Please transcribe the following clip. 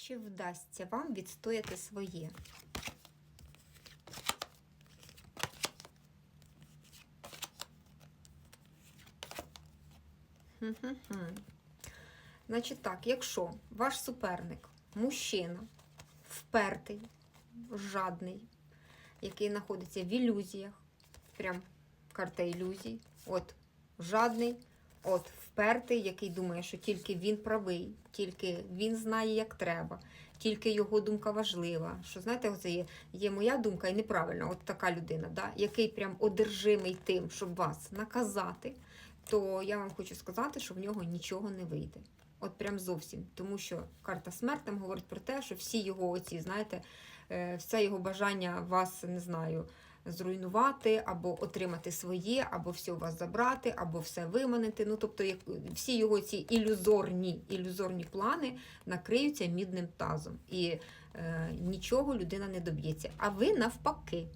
Чи вдасться вам відстояти своє? Значить так, якщо ваш суперник мужчина, впертий, жадний, який знаходиться в ілюзіях, прям карта ілюзій, от жадний, от впертий, який думає, що тільки він правий, тільки він знає, як треба, тільки його думка важлива. Що знаєте, це є, є моя думка і неправильна, от така людина, да? який прям одержимий тим, щоб вас наказати, то я вам хочу сказати, що в нього нічого не вийде. От прям зовсім. Тому що карта смерть там говорить про те, що всі його оці, знаєте, е, все його бажання вас, не знаю, зруйнувати, або отримати своє, або все у вас забрати, або все виманити. Ну, тобто, як, всі його ці ілюзорні, ілюзорні плани накриються мідним тазом. І е, нічого людина не доб'ється. А ви навпаки.